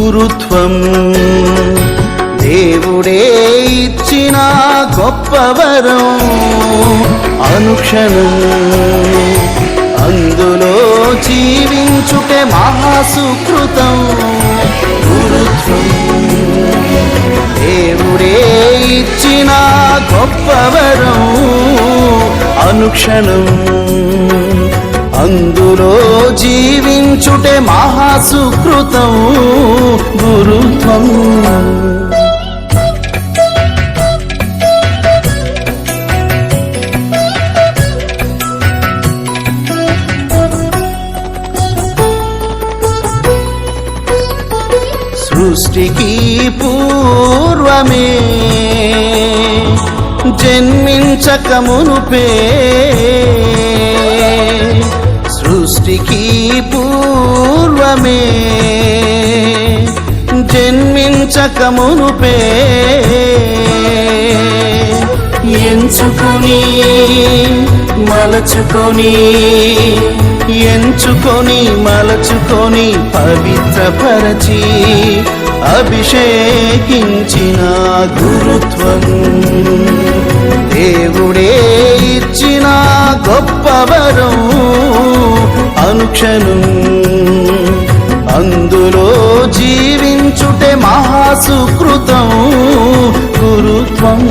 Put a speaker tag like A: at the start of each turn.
A: గురుత్వం దేవుడే ఇచ్చిన గొప్పవరం అనుక్షణం అందులో జీవించుటే మహాసుకృతం. గురుత్వం దేవుడే ఇచ్చిన గొప్పవరం అనుక్షణం అందులో జీవించుటే మహాసుకృతం గురుత్వం. సృష్టికి పూర్వమే జన్మించక మునుపే సృష్టికి పూర్వమే. జన్మించక మునుపే ఎంచుకొని మలచుకొని ఎంచుకొని మలచుకొని పవిత్రపరచి అభిషేకించిన గురుత్వం. దేవుడే ఇచ్చిన గొప్పవరం అనుక్షణం అందులో జీవించుటే మహాసుకృతం గురుత్వం.